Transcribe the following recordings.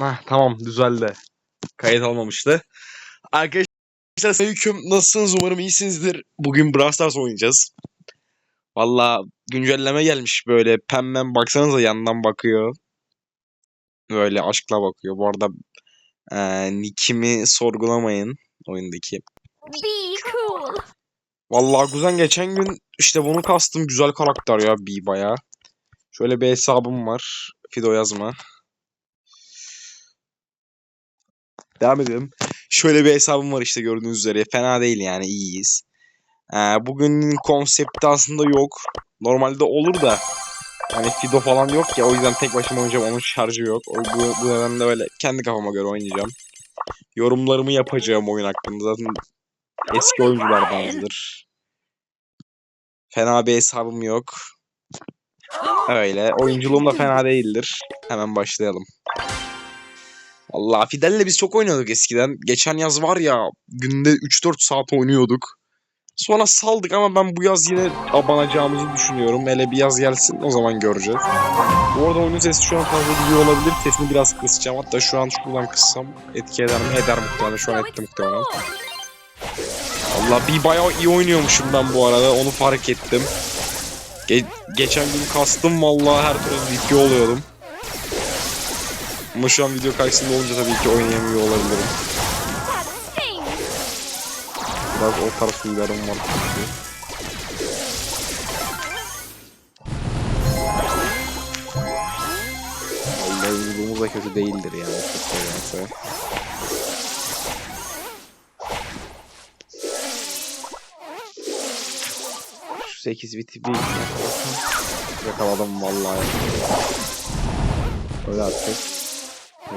Heh, tamam düzeldi. Kayıt almamıştı. Arkadaşlar selamünaleyküm. Nasılsınız? Umarım iyisinizdir. Bugün Brawl Stars oynayacağız. Valla güncelleme gelmiş böyle. Pemben baksanıza yandan bakıyor. Böyle aşkla bakıyor. Bu arada eee nickimi sorgulamayın oyundaki. Be cool. Vallahi kuzen geçen gün işte bunu kastım. Güzel karakter ya bir baya. Şöyle bir hesabım var. Fido yazma. Devam edelim. Şöyle bir hesabım var işte gördüğünüz üzere. Fena değil yani iyiyiz. Ee, bugünün konsepti aslında yok. Normalde olur da. Yani Fido falan yok ya o yüzden tek başıma oynayacağım. Onun şarjı yok. O, bu, bu nedenle böyle kendi kafama göre oynayacağım. Yorumlarımı yapacağım oyun hakkında. Zaten eski oyunculardanızdır. Fena bir hesabım yok. Öyle. Oyunculuğum da fena değildir. Hemen başlayalım. Vallahi Fidel'le biz çok oynuyorduk eskiden. Geçen yaz var ya günde 3-4 saat oynuyorduk. Sonra saldık ama ben bu yaz yine abanacağımızı düşünüyorum. Hele bir yaz gelsin o zaman göreceğiz. Bu arada oyunun sesi şu an fazla gidiyor olabilir. Sesini biraz kısacağım. Hatta şu an şuradan kıssam etki eder mi? Eder muhtemelen. Şu an etti muhtemelen. Allah bir bayağı iyi oynuyormuşum ben bu arada. Onu fark ettim. Ge- geçen gün kastım vallahi her türlü video oluyordum. Ama şu an video karşısında olunca tabii ki oynayamıyor olabilirim. Biraz o tarz huylarım var çünkü. Oyunculuğumuz da kötü değildir yani. Nedense. Şu 8 biti bir. Yakaladım vallahi. Öyle artık.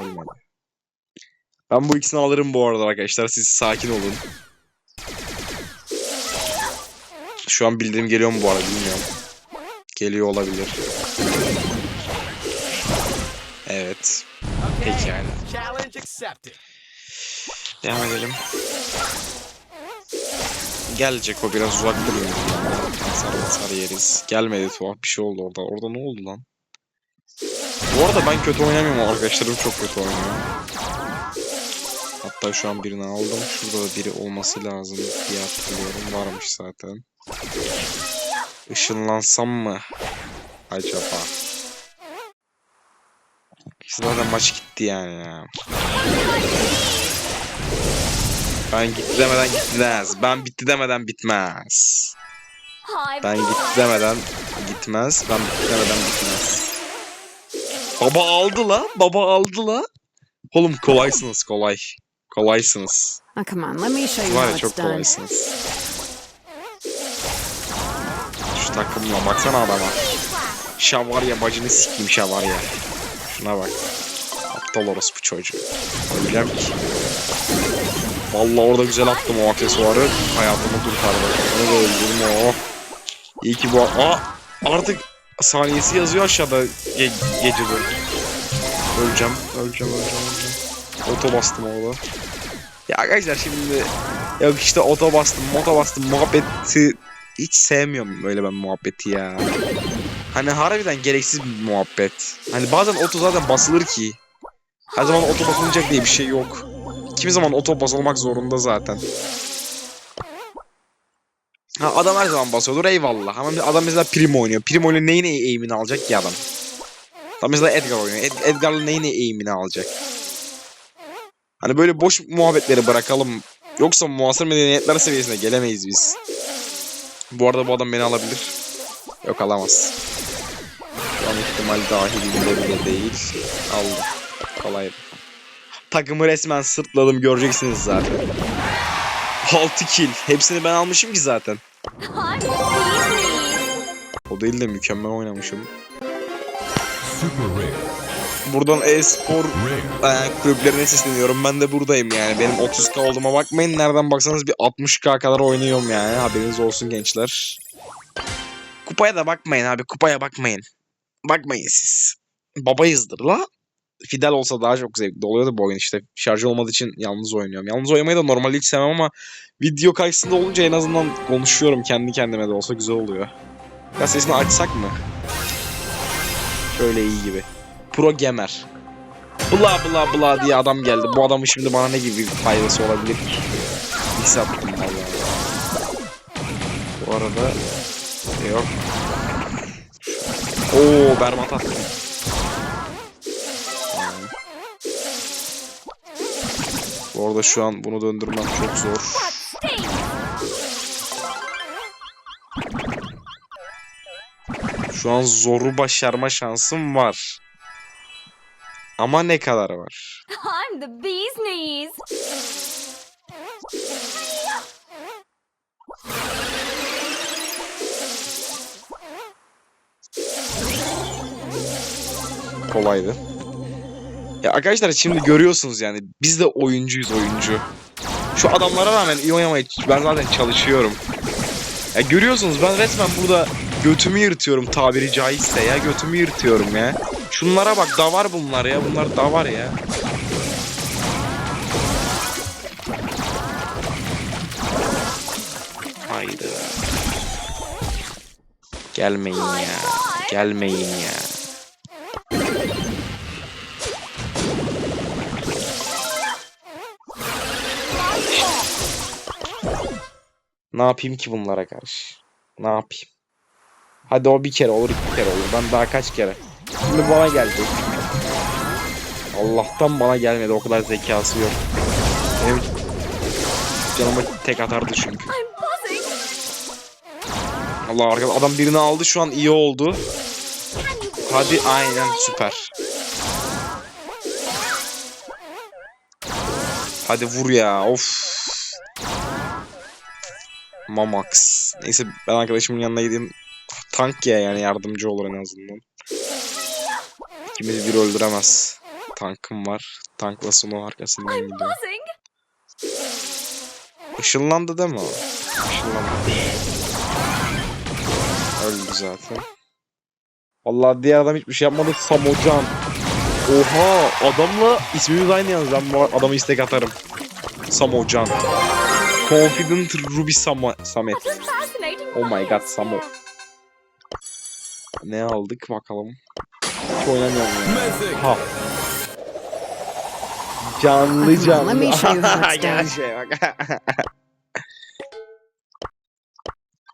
Olmadı. Ben bu ikisini alırım bu arada arkadaşlar. Siz sakin olun. Şu an bildirim geliyor mu bu arada bilmiyorum. Geliyor olabilir. Evet. Peki yani. Devam edelim. Gelecek o biraz uzak duruyor. Hasar hasar yeriz. Gelmedi tuhaf bir şey oldu orada. Orada ne oldu lan? Bu arada ben kötü oynamıyorum arkadaşlarım çok kötü oynuyor. Hatta şu an birini aldım. Şurada da biri olması lazım diye hatırlıyorum. Varmış zaten. Işınlansam mı? Acaba? Zaten maç gitti yani ya. Ben gitti demeden gitmez. Ben bitti demeden bitmez. Ben gitti demeden gitmez. Ben bitti demeden bitmez. Baba aldı la. Baba aldı la. Oğlum kolaysınız kolay. Kolaysınız. Oh, come on, let me show you Var how ya it's çok done. kolaysınız. Şu takımla baksana adama. Şavarya bacını sikeyim şavarya. Şuna bak. Aptal orospu çocuğu. Öleceğim ki. Vallahi orada güzel attım o aksesuarı. Hayatımı kurtardı. Onu da öldürdüm o. İyi ki bu... Aa! Artık saniyesi yazıyor aşağıda ge gece böyle. Öleceğim, öleceğim, öleceğim, öleceğim. Oto bastım orada. Ya arkadaşlar şimdi... Yok işte oto bastım, moto bastım muhabbeti... Hiç sevmiyorum öyle ben muhabbeti ya. Hani harbiden gereksiz bir muhabbet. Hani bazen oto zaten basılır ki. Her zaman oto basılacak diye bir şey yok. Kimi zaman oto basılmak zorunda zaten. Ha, adam her zaman basıyordur eyvallah. Ama adam mesela Primo oynuyor. Primo ile neyin eğimini alacak ki adam? Tam mesela Edgar oynuyor. Ed- Edgar'la neyin eğimini alacak? Hani böyle boş muhabbetleri bırakalım. Yoksa muasır medeniyetler seviyesine gelemeyiz biz. Bu arada bu adam beni alabilir. Yok alamaz. Şu an ihtimal dahilinde bile değil. Aldım. Kolaydı. Takımı resmen sırtladım göreceksiniz zaten. 6 kill. Hepsini ben almışım ki zaten. O değil de mükemmel oynamışım. Buradan e-spor e, kulüplerine sesleniyorum. Ben de buradayım yani. Benim 30k olduğuma bakmayın. Nereden baksanız bir 60k kadar oynuyorum yani. Haberiniz olsun gençler. Kupaya da bakmayın abi. Kupaya bakmayın. Bakmayın siz. Babayızdır la. Fidel olsa daha çok zevkli oluyordu bu oyun işte. Şarjı olmadığı için yalnız oynuyorum. Yalnız oynamayı da normalde hiç sevmem ama video karşısında olunca en azından konuşuyorum kendi kendime de olsa güzel oluyor. Ya sesini açsak mı? Şöyle iyi gibi. Pro Gamer. Bla bla bla diye adam geldi. Bu adamın şimdi bana ne gibi bir faydası olabilir ki? Hesap vallahi. Bu arada yok. Oo berbat attım. Bu arada şu an bunu döndürmem çok zor. Şu an zoru başarma şansım var. Ama ne kadar var? I'm the bee's knees. Kolaydı. Ya arkadaşlar şimdi görüyorsunuz yani biz de oyuncuyuz oyuncu. Şu adamlara rağmen iyi oynamaya ben zaten çalışıyorum. Ya görüyorsunuz ben resmen burada götümü yırtıyorum tabiri caizse ya götümü yırtıyorum ya. Şunlara bak davar bunlar ya bunlar davar ya. Haydi. Gelmeyin ya. Gelmeyin ya. Ne yapayım ki bunlara karşı? Ne yapayım? Hadi o bir kere olur iki kere olur. Ben daha kaç kere? Şimdi bana geldi. Allah'tan bana gelmedi. O kadar zekası yok. Benim canıma tek atardı çünkü. Allah arkadaş adam birini aldı şu an iyi oldu. Hadi aynen süper. Hadi vur ya of. Mamax. Neyse ben arkadaşımın yanına gideyim. Tank ya yani yardımcı olur en azından. İkimizi bir öldüremez. Tankım var. Tankla sonu arkasından gidiyor. Işınlandı değil mi o? Işınlandı. Öldü zaten. Vallahi diğer adam hiçbir şey yapmadı. Samocan. Oha adamla ismimiz aynı yalnız. Ben bu adamı istek atarım. Samocan. Confident Ruby Samo Samet. Oh my god Samo. Ne aldık bakalım. Hiç oynamıyorum ya. Ha. Canlı canlı. let me show you how it's Gel done. şeye bak.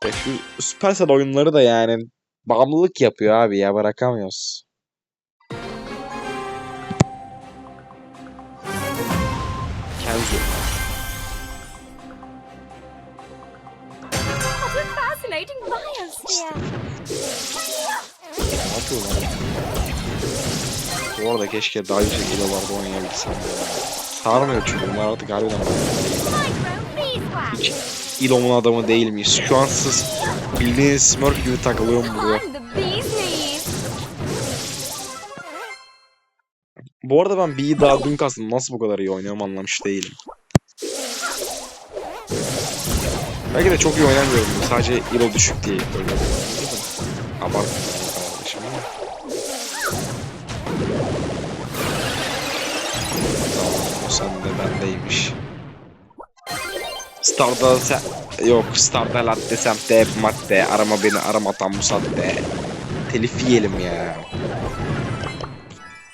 ya şu Supercell oyunları da yani bağımlılık yapıyor abi ya bırakamıyoruz. A fascinating bias here. Ne yapıyor lan? Bu arada keşke daha yüksek kilolarda oynayabilsem. ya. Sarmıyor çünkü bunlar artık harbiden hiç İlom'un adamı değil miyiz? Şu an siz bildiğiniz Smurf gibi takılıyorum burada. Bu arada ben B'yi daha dün kastım. Nasıl bu kadar iyi oynuyorum anlamış değilim. Belki de çok iyi oynamıyorum. Sadece ilo düşük diye oynuyorum. Abartmıyorum o sende bendeymiş. Star'da sen... Yok, Star'da latte semte hep madde. Arama beni, arama tam musadde. Telif yiyelim ya.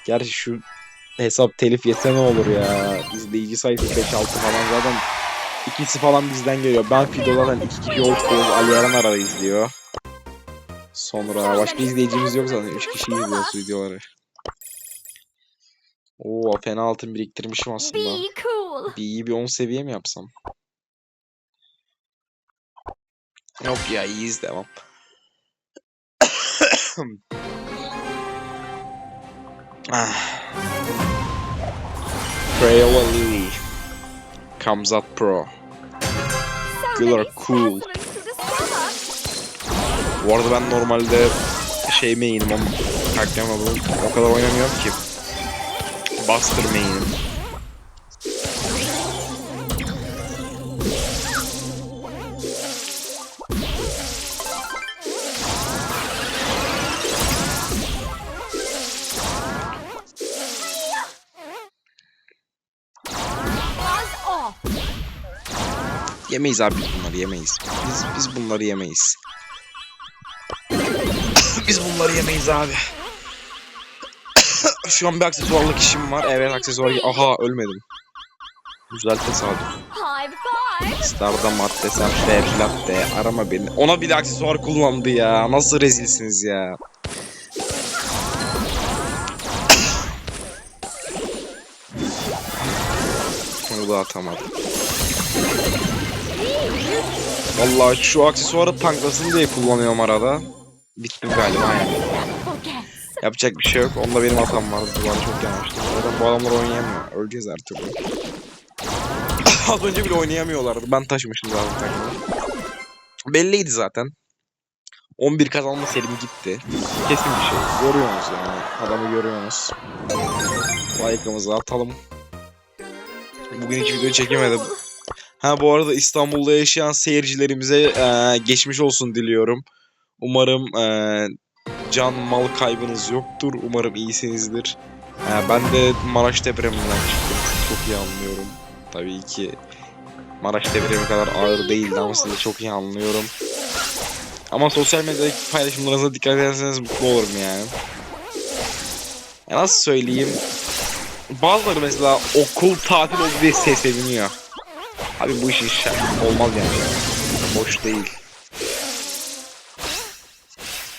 Gerçi şu hesap telif yese ne olur ya. İzleyici sayısı 5-6 falan zaten ikisi falan bizden geliyor. Ben Fido zaten 2 kişi oturuyoruz. Ali Eren arada izliyor. Sonra başka izleyicimiz yok zaten. 3 kişi izliyoruz videoları. Oo fena altın biriktirmişim aslında. Bir iyi bir 10 seviye mi yapsam? Yok ya iyiyiz devam. ah. Crayola Lily comes up pro. Many cool. Bu arada ben normalde şey main'im ama adamı o kadar oynamıyorum ki. Buster main'im. Yemeyiz abi bunları yemeyiz. Biz biz bunları yemeyiz. biz bunları yemeyiz abi. Şu an bir aksesuarlık işim var. Evet aksesuar. Aha ölmedim. Güzel tesadüf. Star'da madde sen de latte arama beni. Ona bir de aksesuar kullandı ya. Nasıl rezilsiniz ya. Bunu da atamadım. Vallahi şu aksesuarı tanklasın diye kullanıyorum arada. Bittim galiba yani. Yapacak bir şey yok. Onda benim hatam vardı. Duvarı çok yanmıştı. Zaten bu adamlar oynayamıyor. Öleceğiz her türlü. Az önce bile oynayamıyorlardı. Ben taşımışım zaten takımı. Belliydi zaten. 11 kazanma serim gitti. Kesin bir şey. Görüyorsunuz yani. Adamı görüyorsunuz. Like'ımızı atalım. Bugün hiç video çekemedim. Ha bu arada İstanbul'da yaşayan seyircilerimize eee, geçmiş olsun diliyorum. Umarım eee, can mal kaybınız yoktur. Umarım iyisinizdir. Eee, ben de Maraş depreminden çıktım. Çok iyi anlıyorum. Tabii ki Maraş depremi kadar ağır değildi ama sizi çok iyi anlıyorum. Ama sosyal medyadaki paylaşımlarınıza dikkat ederseniz mutlu olurum yani. Ya nasıl söyleyeyim? Bazıları mesela okul tatil oldu diye se- seviniyor. Abi bu iş iş olmaz yani. Boş değil.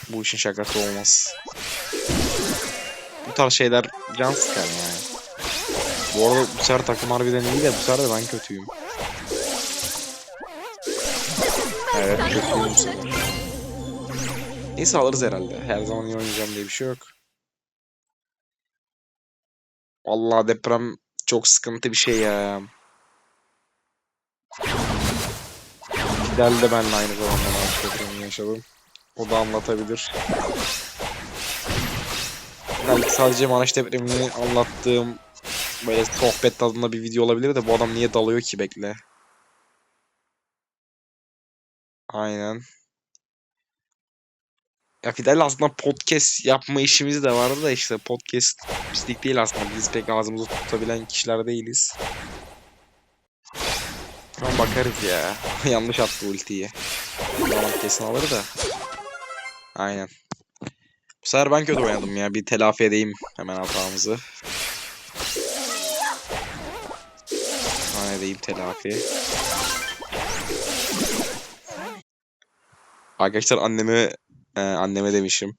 Bu işin şakası olmaz. Bu tarz şeyler can sıkar yani. Bu arada bu sefer takım harbiden iyi de bu sefer de ben kötüyüm. Evet kötüyüm bu. Neyse alırız herhalde. Her zaman iyi oynayacağım diye bir şey yok. Vallahi deprem çok sıkıntı bir şey ya. Fidel de benimle aynı zamanda Maraş depremini yaşadım. O da anlatabilir. Belki sadece Maraş depremini anlattığım böyle sohbet tadında bir video olabilir de bu adam niye dalıyor ki bekle. Aynen. Ya Fidel aslında podcast yapma işimiz de vardı da işte podcast pislik değil aslında. Biz pek ağzımızı tutabilen kişiler değiliz. Ama bakarız ya. Yanlış attı ultiyi. Zaman kesin alır da. Aynen. Bu sefer ben kötü oynadım ya. Bir telafi edeyim hemen hatamızı. Hemen edeyim telafi. Arkadaşlar anneme e, anneme demişim.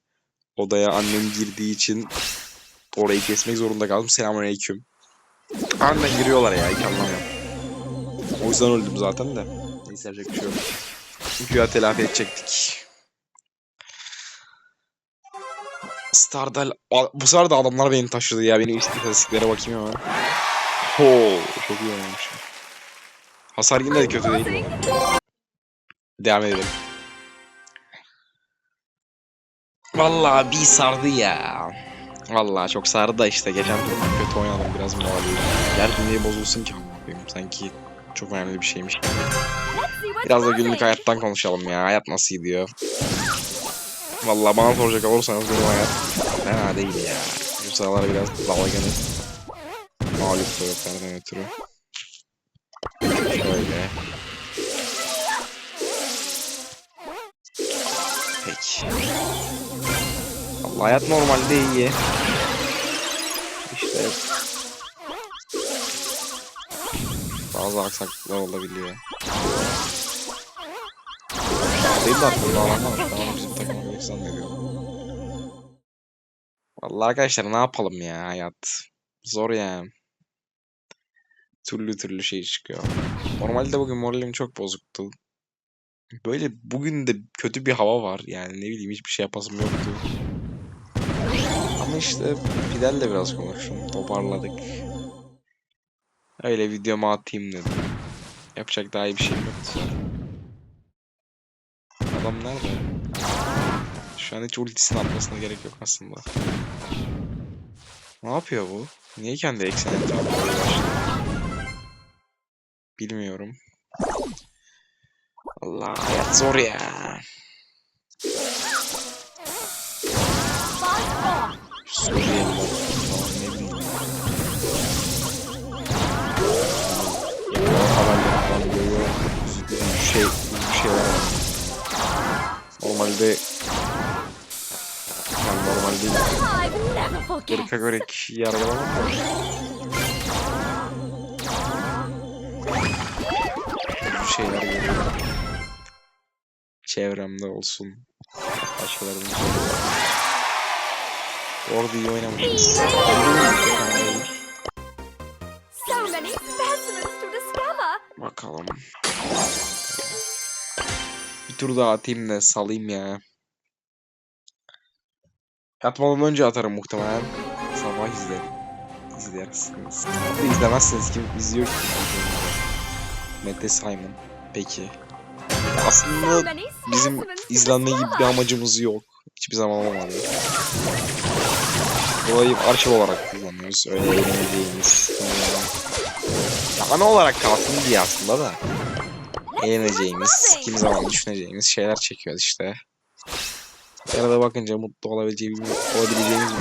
Odaya annem girdiği için orayı kesmek zorunda kaldım. Selamünaleyküm. Aniden giriyorlar ya. Hiç anlamıyorum. O yüzden öldüm zaten de. Neyse yapacak bir şey yok. Güya telafi edecektik. Stardal... Bu sefer de adamlar beni taşıdı ya. Benim istatistiklere bakayım hemen. Ho, çok iyi oynamışım. Hasar yine de kötü değil. Devam edelim. Vallahi bir sardı ya. Vallahi çok sardı da işte geçen tur kötü oynadım biraz moralim. Gerçi niye bozulsun ki koyayım? Sanki çok önemli bir şeymiş. Biraz da günlük hayattan konuşalım ya. Hayat nasıl gidiyor? Vallahi bana soracak olursanız benim hayat fena değil ya. Bu sıralar biraz dalgınız. Mağlup sebeplerden ötürü. Şöyle. Peki. Vallahi hayat normalde iyi. İşte bazı aksaklıklar olabiliyor. Değil de aklımda alanlar. Ben bizim takıma bir zannediyorum. Vallahi arkadaşlar ne yapalım ya hayat. Zor ya. Türlü türlü şey çıkıyor. Normalde bugün moralim çok bozuktu. Böyle bugün de kötü bir hava var. Yani ne bileyim hiçbir şey yapasım yoktu. Ama işte Fidel'le biraz konuştum. Toparladık. Öyle videomu atayım dedim. Yapacak daha iyi bir şey yoktu. Adam nerede? Şu an hiç ultisini atmasına gerek yok aslında. Ne yapıyor bu? Niye kendi ekseni etrafında? Bilmiyorum. Allah hayat zor ya. Suriyeliler Normalde yani normal değil. Irka göre kişiyi yargılamam da. Bu şeyler görüyorum. Çevremde olsun. Başkalarının çevremde. Orada iyi oynamışız. Bakalım. Bir tur daha atayım da salayım ya. Yatmadan önce atarım muhtemelen. Sabah izlerim. İzlersiniz. İzlemezsiniz kim izliyor ki? Mete Simon. Peki. Aslında bizim izlenme gibi bir amacımız yok. Hiçbir zaman olmadı. Burayı arşiv olarak kullanıyoruz. Öyle eğleneceğimiz. Ya ana olarak kalsın diye aslında da. Eğleneceğimiz, kim zaman düşüneceğimiz şeyler çekiyoruz işte. Arada bakınca mutlu olabileceğimiz, olabileceğimiz bir.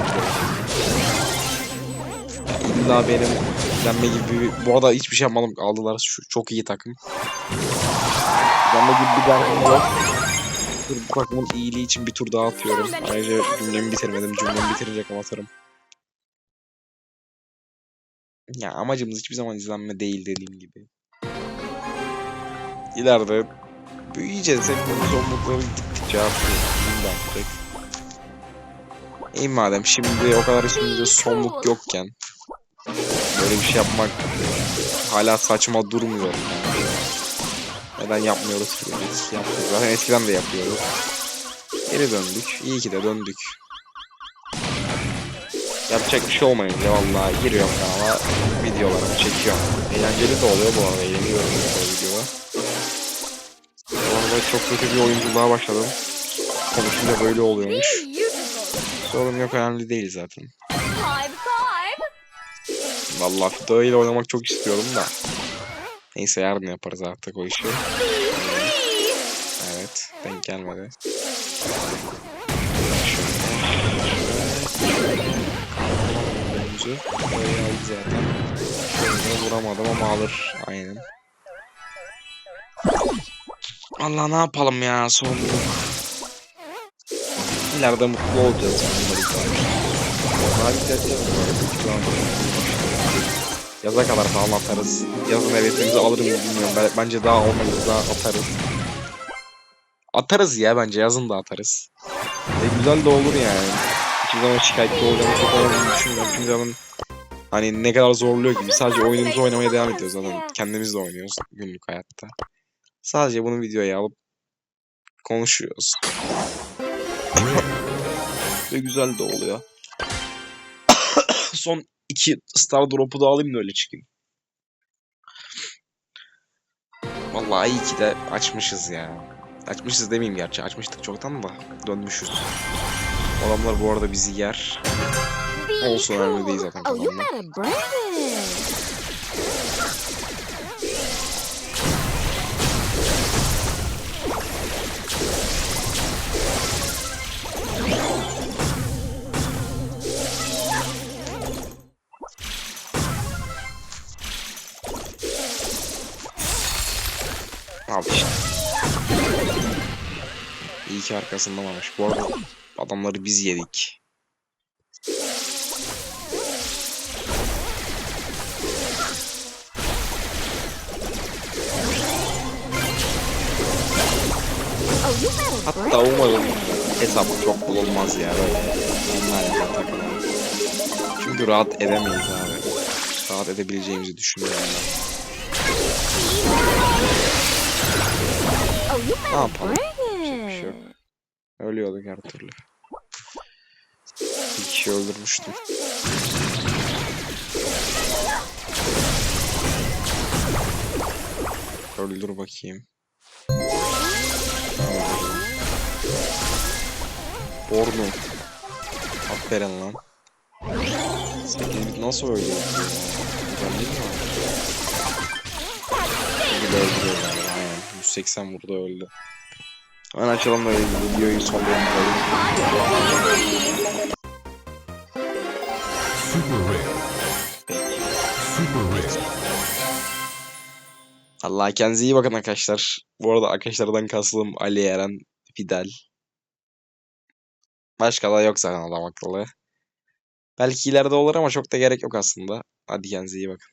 Ya illa benim izlenme gibi bir... Bu arada hiçbir şey yapmadım. Aldılar. Şu, çok iyi takım. İzlenme gibi bir derdim yok. Dur, bu takımın iyiliği için bir tur daha atıyorum. Ayrıca cümlemi bitirmedim. Cümlemi bitirince kapatırım. Ya amacımız hiçbir zaman izlenme değil dediğim gibi. İleride büyüyeceğiz. Hepimiz zorlukları gittikçe artıyor. İyi madem şimdi o kadar üstümüzde sonluk yokken böyle bir şey yapmak hala saçma durmuyor. Neden yapmıyoruz ki biz? Yaptık. Zaten eskiden de yapıyoruz. Geri döndük. İyi ki de döndük. Yapacak bir şey olmayınca vallahi giriyorum kanala videolarımı çekiyorum. Eğlenceli de oluyor bu arada. Eğleniyorum arada çok kötü bir oyunculuğa başladım. Konuşunca böyle oluyormuş. Sorun yok önemli değil zaten. Vallahi Fido ile oynamak çok istiyorum da. Neyse yarın yaparız artık o işi. Evet denk gelmedi. Şöyle. Burayı aldı zaten. Şöyle vuramadım ama alır. Aynen. Allah ne yapalım ya son. İleride mutlu olacağız. An Yaza kadar falan atarız. Yazın evetimizi alırım bilmiyorum. Ben- Bence daha olmayız daha atarız. Atarız ya bence yazın da atarız. E, güzel de olur yani. Hiçbir zaman şikayetçi olacağımı çok olduğunu düşünmüyorum. Çünkü zaman hani ne kadar zorluyor ki biz sadece oyunumuzu oynamaya devam ediyoruz zaten. Kendimiz de oynuyoruz günlük hayatta. Sadece bunu videoya alıp konuşuyoruz. Ve güzel de oluyor. Son iki Star Drop'u da alayım da öyle çıkayım. Vallahi iyi ki de açmışız ya. Açmışız demeyeyim gerçi. Açmıştık çoktan da dönmüşüz. Adamlar bu arada bizi yer. Olsun, önemli değil zaten Oh, 2 arkasından almış. Bu arada adamları biz yedik. Hatta umarım hesabı çok bulunmaz ya böyle. Onlar takılan. Çünkü rahat edemeyiz abi. Rahat edebileceğimizi düşünmüyorum ben. Ne yapalım? Ölüyorduk her türlü. Bir kişi öldürmüştüm. Öldür bakayım. Bornu. Aferin lan. Sekizlik nasıl öldü? Güzel değil mi? Bir de öldürüyor galiba. Aynen. 180 vurdu öldü. Hemen açalım da videoyu sonlayalım. Super rare. Super rare. Allah kendinize iyi bakın arkadaşlar. Bu arada arkadaşlardan kastım Ali Eren, Fidel. Başka da yok zaten adam akıllı. Belki ileride olur ama çok da gerek yok aslında. Hadi kendinize iyi bakın.